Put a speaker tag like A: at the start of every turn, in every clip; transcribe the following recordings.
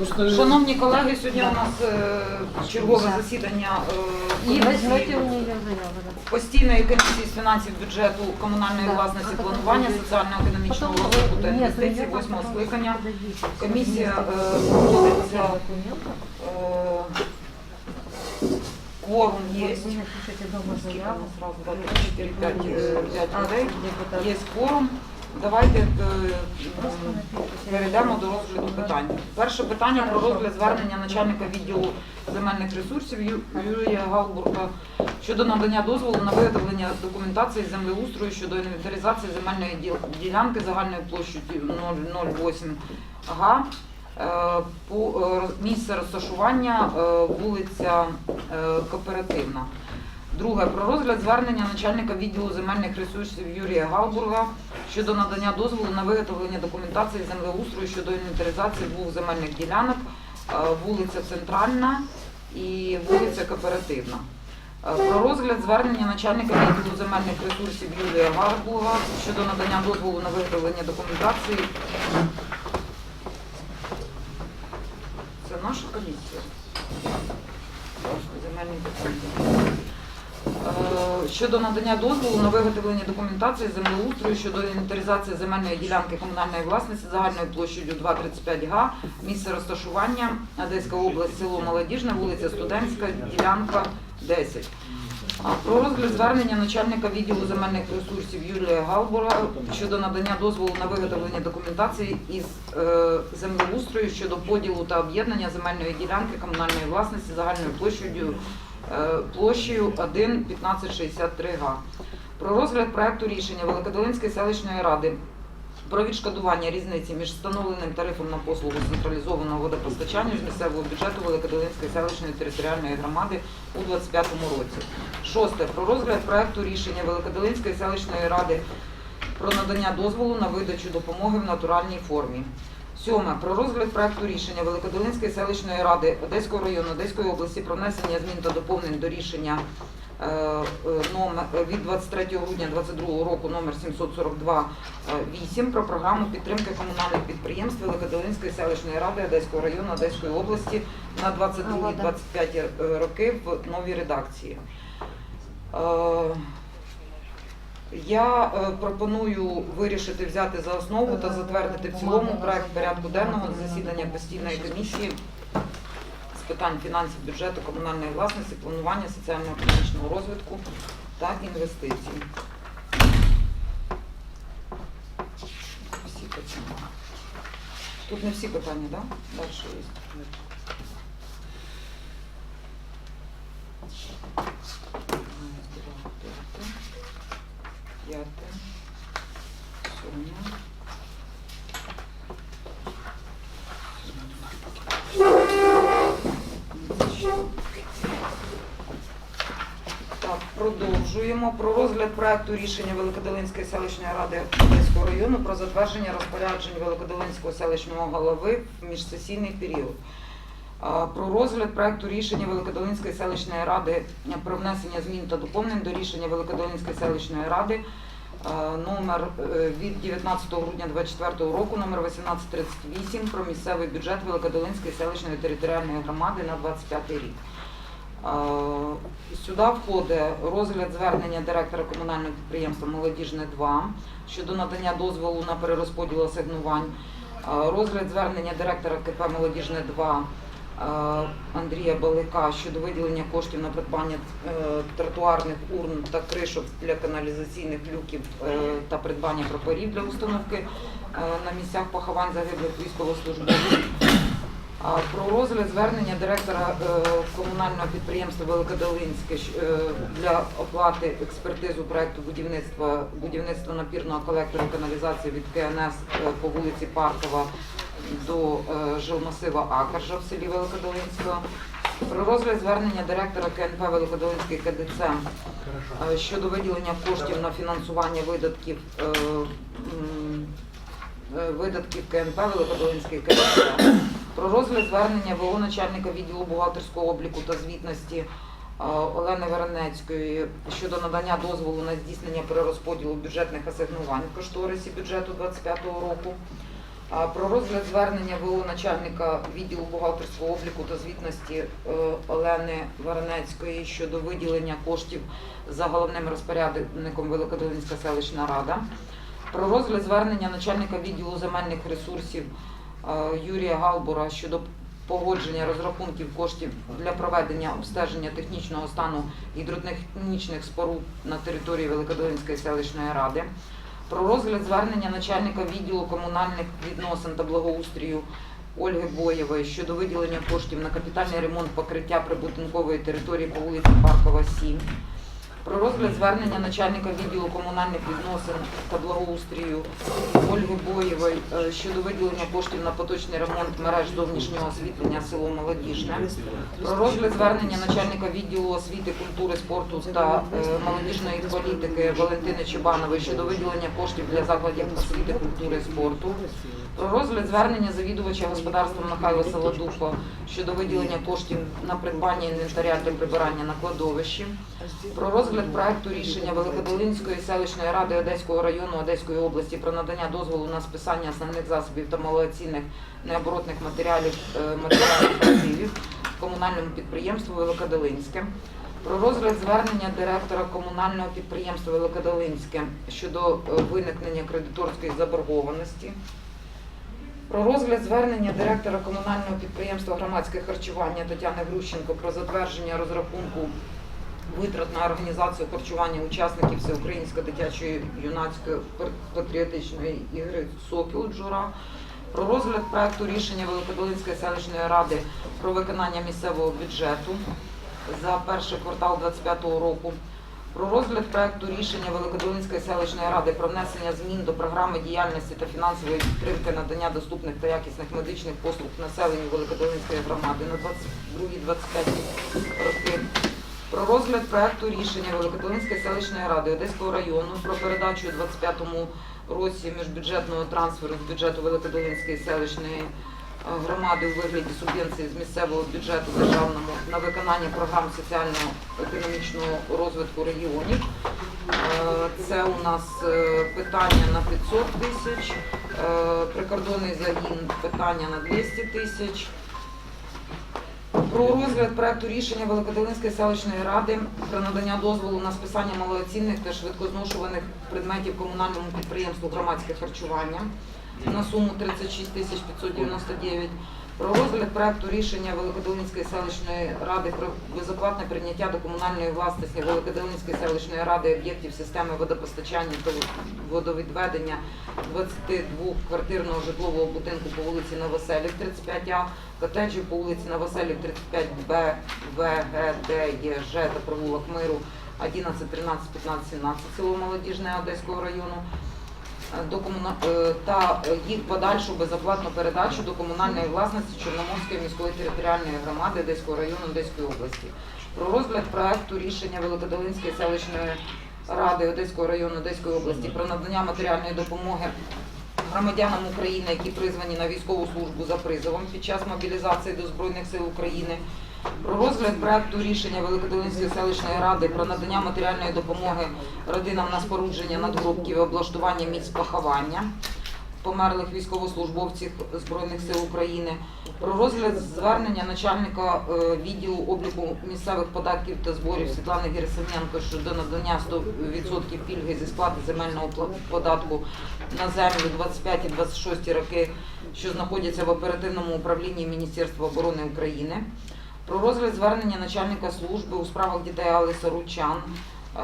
A: Просто
B: Шановні колеги, сьогодні у нас е, чергове засідання е,
C: И возьмете
B: комісії,
C: у нее заяву. да.
B: постійної комісії з фінансів бюджету, комунальної
C: Да.
B: власності,
C: А потім
B: планування,
C: ви-
B: соціально-економічного
C: Потом
B: розвитку та
C: вы- нет,
B: інвестицій
C: вы
B: восьмого
C: потом
B: скликання.
C: подойдите.
B: Комісія е,
C: Вместе.
B: проводиться,
C: Документы.
B: е, кворум є.
C: Вот Вы напишите дома
B: Скільки у
C: заяву.
B: нас? Раз, два, три, чотири, п'ять, е, п'ять
C: А,
B: людей.
C: депутат.
B: Є кворум. Давайте е,
C: напишите.
B: перейдемо до розгляду питань. Перше питання про розгляд звернення начальника відділу земельних ресурсів Юрія Галбурга щодо надання дозволу на виготовлення документації землеустрою щодо інвентаризації земельної діл- ділянки загальною площею 008 га. Е, По е, місце розташування е, вулиця е, Кооперативна. Друге про розгляд звернення начальника відділу земельних ресурсів Юрія Галбурга щодо надання дозволу на виготовлення документації землеустрою щодо інвентаризації двох земельних ділянок, е, вулиця Центральна і вулиця Кооперативна. Е, Про розгляд звернення начальника відділу земельних ресурсів Юрія Галбурга щодо надання дозволу на виготовлення документації. Це наша комісія. Земельні питання. Щодо надання дозволу на виготовлення документації землеустрою щодо інвентаризації земельної ділянки комунальної власності загальною площею 2,35 га, місце розташування Одеська область, село Молодіжне, вулиця Студентська, ділянка 10. Про розгляд звернення начальника відділу земельних ресурсів Юлія Галбура щодо надання дозволу на виготовлення документації із е, землеустрою щодо поділу та об'єднання земельної ділянки комунальної власності загальною площею площею 1,1563 га. Про розгляд проекту рішення Великодолинської селищної ради про відшкодування різниці між встановленим тарифом на послугу централізованого водопостачання з місцевого бюджету Великодолинської селищної територіальної громади у 2025 році. Шосте. Про розгляд проекту рішення Великодолинської селищної ради про надання дозволу на видачу допомоги в натуральній формі. Сьоме. Про розгляд проекту рішення Великодолинської селищної ради Одеського району Одеської області про внесення змін та доповнень до рішення е, е, е, від 23 грудня 2022 року номер 742 8 про програму підтримки комунальних підприємств Великодолинської селищної ради Одеського району Одеської області на 22-25 роки в новій редакції. Я е, пропоную вирішити взяти за основу та затвердити в цілому проект порядку денного засідання постійної комісії з питань фінансів, бюджету, комунальної власності, планування соціально-економічного розвитку та інвестицій. Всі питання. Тут не всі питання, так? Да? Далі є. П'яте. Сьоме. Так, продовжуємо. Про розгляд проекту рішення Великодолинської селищної ради Одеського району про затвердження розпоряджень Великодолинського селищного голови в міжсесійний період. Про розгляд проекту рішення Великодолинської селищної ради про внесення змін та доповнень до рішення Великодолинської селищної ради а, номер е, від 19 грудня 2024 року, номер 1838 про місцевий бюджет Великодолинської селищної територіальної громади на 25 рік. Е, Сюди входить розгляд звернення директора комунального підприємства Молодіжне 2 щодо надання дозволу на перерозподіл асигнувань. Е, Розгляд звернення директора КП Молодіжне 2 е, Андрія Балика щодо виділення коштів на придбання е, тротуарних урн та кришок для каналізаційних люків е, та придбання прапорів для установки е, на місцях поховань загиблих військовослужбовців. Про розгляд звернення директора е, комунального підприємства Великодолинське е, для оплати експертизу проекту будівництва будівництва напірного колектора каналізації від КНС е, по вулиці Паркова до е, жилмасива Акаржа в селі Великодолинського. Про розгляд звернення директора КНП Великодолинський КДЦ е, щодо виділення коштів на фінансування видатків е, видатків КНП Великодолинський КДЦ. Про розгляд звернення ВО начальника відділу бухгалтерського обліку та звітності Олени Веренецької щодо надання дозволу на здійснення перерозподілу бюджетних асигнувань в кошторисі бюджету 2025 року. Про розгляд звернення ВО начальника відділу бухгалтерського обліку та звітності е, Олени Варенецької щодо виділення коштів за головним розпорядником Великодолинська селищна рада. Про розгляд звернення начальника відділу земельних ресурсів е, Юрія Галбура щодо погодження розрахунків коштів для проведення обстеження технічного стану гідротехнічних споруд на території Великодолинської селищної ради. Про розгляд звернення начальника відділу комунальних відносин та благоустрію Ольги Боєвої щодо виділення коштів на капітальний ремонт покриття прибудинкової території по вулиці Паркова, 7. Про розгляд звернення начальника відділу комунальних відносин та благоустрію Ольги Боєвої е, щодо виділення коштів на поточний ремонт мереж зовнішнього освітлення село Молодіжне. Про розгляд звернення начальника відділу освіти, культури, спорту та е, молодіжної політики Валентини Чебанової щодо виділення коштів для закладів освіти, культури спорту. Про розгляд звернення завідувача господарством Михайла Солодухо щодо виділення коштів на придбання інвентаря для прибирання на кладовищі. Про розгляд проекту рішення Великодолинської селищної ради Одеського району Одеської області про надання дозволу на списання основних засобів та малооцінних необоротних матеріалів е, матеріалів активів комунальному підприємству Великодолинське. Про розгляд звернення директора комунального підприємства Великодолинське щодо е, виникнення кредиторської заборгованості. Про розгляд звернення директора комунального підприємства громадське харчування Тетяни Грущенко про затвердження розрахунку витрат на організацію харчування учасників Всеукраїнської дитячої юнацької патріотичної ігри Сокіл Джура. Про розгляд проекту рішення Великодолинської селищної ради про виконання місцевого бюджету за перший квартал 2025 року. Про розгляд проекту рішення Великодолинської селищної ради про внесення змін до програми діяльності та фінансової підтримки надання доступних та якісних медичних послуг населенню Великодолинської громади на 22-25 роки. Про розгляд проекту рішення Великодолинської селищної ради Одеського району про передачу у 25-му році міжбюджетного трансферу з бюджету Великодолинської селищної е, громади у вигляді субвенції з місцевого бюджету державному на виконання програм соціально-економічного розвитку регіонів. Е, Це у нас е, питання на 500 тисяч, е, прикордонний загін питання на 200 тисяч. Про розгляд проекту рішення Великодолинської селищної ради про надання дозволу на списання малооцінних та швидкозношуваних предметів комунальному підприємству громадське харчування на суму 36 тисяч 599. Про розгляд проекту рішення Великодолинської селищної ради про безоплатне прийняття до комунальної власності Великодолинської селищної ради об'єктів системи водопостачання та водовідведення 22-квартирного житлового будинку по вулиці Новоселів 35А, котеджів по вулиці Новоселів 35Б, В, Г, Д, Є, Ж та провулок Миру 11, 13, 15, 17 село Молодіжне Одеського району до комуна... е, та е, їх подальшу безоплатну передачу до комунальної власності Чорноморської міської територіальної громади Одеського району Одеської області. Про розгляд проекту рішення Великодолинської селищної ради Одеського району Одеської області про надання матеріальної допомоги громадянам України, які призвані на військову службу за призовом під час мобілізації до Збройних сил України. Про розгляд проекту рішення Великодолинської селищної ради про надання матеріальної допомоги родинам на спорудження надгробків і облаштування місць поховання померлих військовослужбовців Збройних сил України. Про розгляд звернення начальника е, відділу обліку місцевих податків та зборів Світлани Герасименко щодо надання 100% пільги зі сплати земельного податку на землю 25 і 26 роки, що знаходяться в оперативному управлінні Міністерства оборони України. Про розгляд звернення начальника служби у справах дітей Алли Саручан е,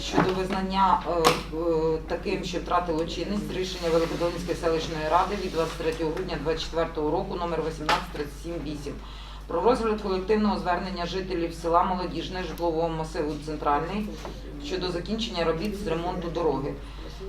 B: щодо визнання е, таким, що втратило чинність рішення Великодолинської селищної ради від 23 грудня 2024 року номер 18378 про розгляд колективного звернення жителів села Молодіжне житлового масиву Центральний щодо закінчення робіт з ремонту дороги.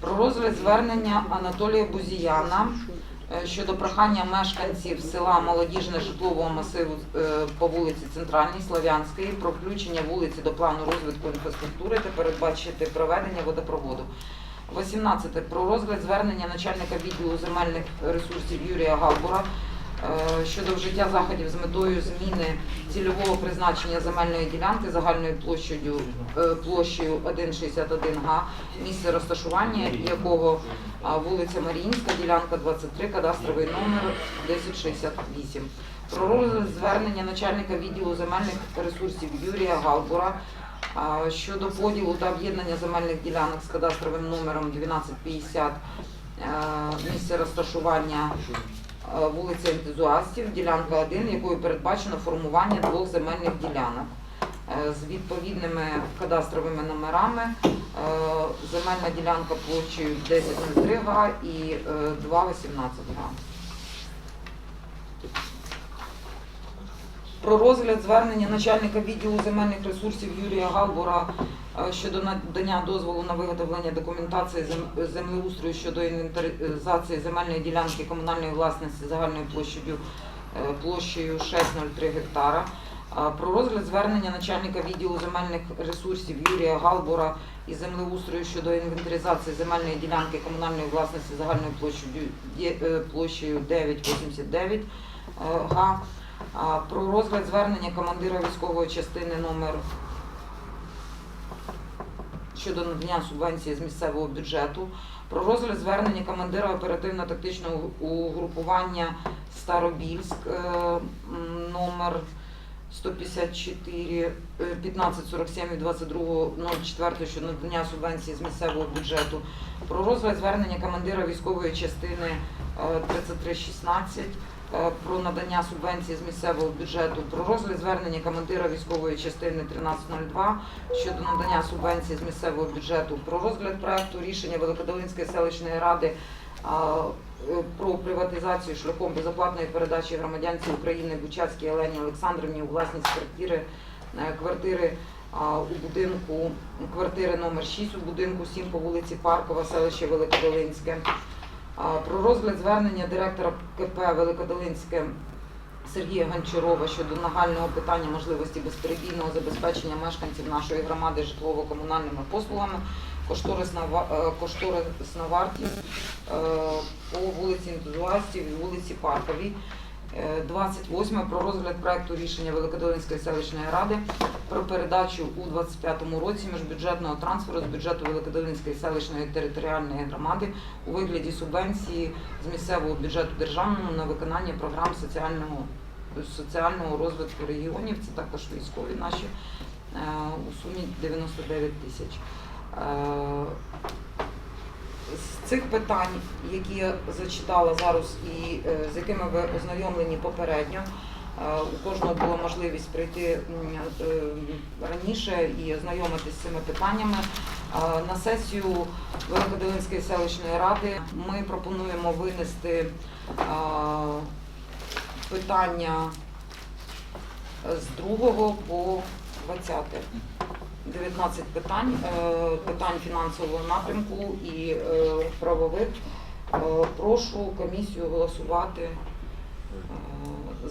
B: Про розгляд звернення Анатолія Бузіяна е, щодо прохання мешканців села Молодіжне житлового масиву е, по вулиці Центральній Слов'янської про включення вулиці до плану розвитку інфраструктури та передбачити проведення водопроводу. 18. Про розгляд звернення начальника відділу земельних ресурсів Юрія Галбура щодо вжиття заходів з метою зміни цільового призначення земельної ділянки загальною площею е, площею 1,61 га, місце розташування якого вулиця Маріїнська, ділянка 23, кадастровий номер 1068. Про розгляд звернення начальника відділу земельних ресурсів Юрія Галбура щодо поділу та об'єднання земельних ділянок з кадастровим номером 1250 е, місце розташування е, вулиця Ентузіастів, ділянка 1, якою передбачено формування двох земельних ділянок е, з відповідними кадастровими номерами. Е, Земельна ділянка площею 10,03 га і е, 2,18 га. Про розгляд звернення начальника відділу земельних ресурсів Юрія Галбура е, щодо надання дозволу на виготовлення документації землеустрою щодо інвентаризації земельної ділянки комунальної власності загальною площею е, площею 6,03 гектара. Е, Про розгляд звернення начальника відділу земельних ресурсів Юрія Галбура і землеустрою щодо інвентаризації земельної ділянки комунальної власності загальною площею е, площею 9,89 е, га. Про розгляд звернення командира військової частини номер щодо надання субвенції з місцевого бюджету. Про розгляд звернення командира оперативно-тактичного угрупування Старобільськ е, номер 154 е, 1547 від 22.04 щодо надання субвенції з місцевого бюджету. Про розгляд звернення командира військової частини е, 3316 е, про надання субвенції з місцевого бюджету, про розгляд звернення командира військової частини 1302 щодо надання субвенції з місцевого бюджету, про розгляд проекту рішення Великодолинської селищної ради е, про приватизацію шляхом безоплатної передачі громадянці України Бучацькій Олені Олександрівні у власність квартири е, квартири у будинку квартири номер 6 у будинку 7 по вулиці Паркова, селище Великодолинське. Про розгляд звернення директора КП Великодолинське Сергія Гончарова щодо нагального питання можливості безперебійного забезпечення мешканців нашої громади житлово-комунальними послугами. Кошторисна, е, кошторисна вартість е, по вулиці Ентузіастів і вулиці Парковій. Е, 28 про розгляд проекту рішення Великодолинської селищної ради про передачу у 25 році міжбюджетного трансферу з бюджету Великодолинської селищної територіальної громади у вигляді субвенції з місцевого бюджету державного на виконання програм соціального соціального розвитку регіонів. Це також військові наші е, у сумі 99 тисяч. З цих питань, які я зачитала зараз і е, з якими ви ознайомлені попередньо, е, у кожного була можливість прийти е, раніше і ознайомитися з цими питаннями. На сесію Великодолинської селищної ради ми пропонуємо винести питання з 2 по 20. 19 питань, е, питань фінансового напрямку і е, правових. Е, Прошу комісію голосувати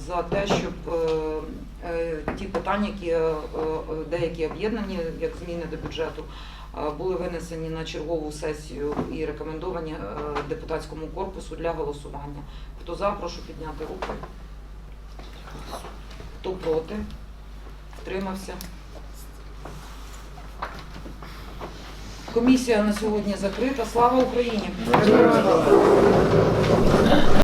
B: за те, щоб ті питання, які деякі об'єднані, як зміни до бюджету, були винесені на чергову сесію і рекомендовані депутатському корпусу для голосування. Хто за, прошу підняти руки. Хто проти? Втримався? Комісія на сьогодні закрита. Слава Україні!